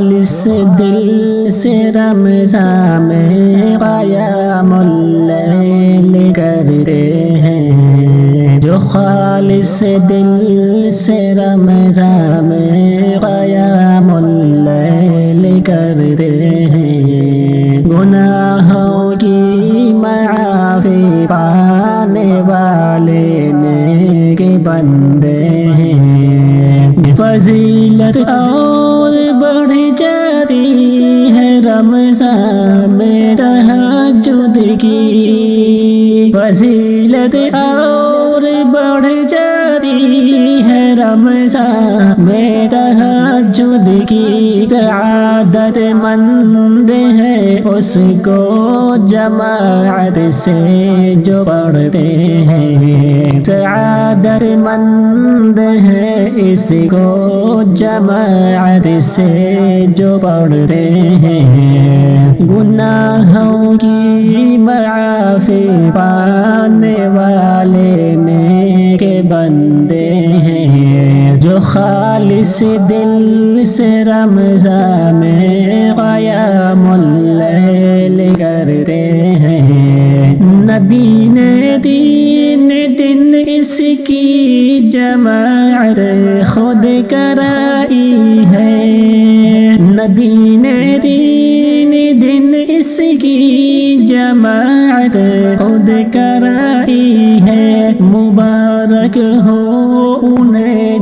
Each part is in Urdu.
خالص دل سے رمضان میں قیام اللیل کرتے ہیں۔ جو خالص دل سے رمضان میں قیام اللیل کرتے ہیں۔ گناہوں کی معافی پانے والے نیک بندے فضیلت اور بڑھ جاتی ہے رمضان میں تحجد کی۔ فضیلت اور بڑھ جاتی میں تہجد کی تعادت مند ہے، اس کو جماعت سے جو پڑھتے ہیں سعادت مند ہے، اس کو جماعت سے جو پڑھتے ہیں گناہوں کی معافی پانے والے نیک بندے ہیں جو خالص دل سے رمضان میں قیام اللیل کرتے ہیں نبی نے دین دن اس کی جماعت خود کرائی ہے نبی نے دین دن اس کی جماعت خود کرائی ہے مبارک ہو انہیں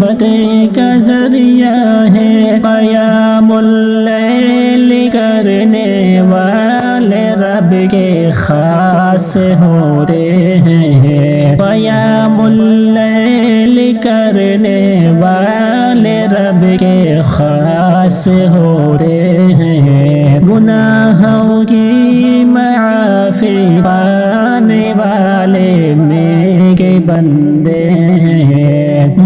اللہ کا ذریعہ ہے قیام اللیل کرنے والے رب کے خاص ہوتے ہیں۔ قیام اللیل کرنے والے رب کے خاص ہوتے ہیں۔ گناہوں کی معافی پانے والے نیک بندے ہیں۔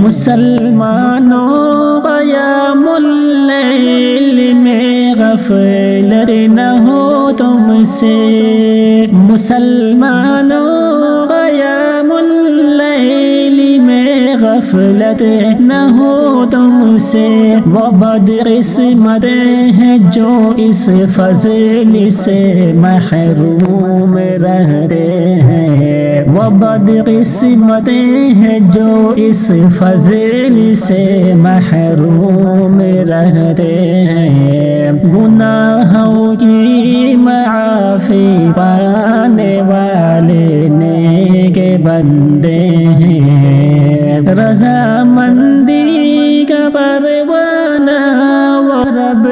مسلمانوں قیام اللیل میں غفلت نہ ہو تم سے۔ مسلمانوں قیام اللیل میں غفلت نہ ہو تم سے۔ وہ بد قسمت ہیں جو اس فضل سے محروم رہتے ہیں بد قسمتیں ہیں جو اس فضل سے محروم رہتے ہیں۔ گناہوں کی معافی پانے والے نیک بندے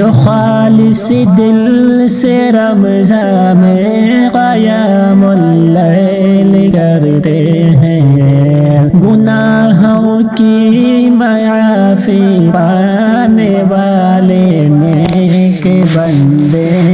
جو بڑھتے ہیں جو خالص دل سے رمضان میں قیام اللیل کرتے ہیں گناہوں کی معافی پانے والے نیک بندے ہیں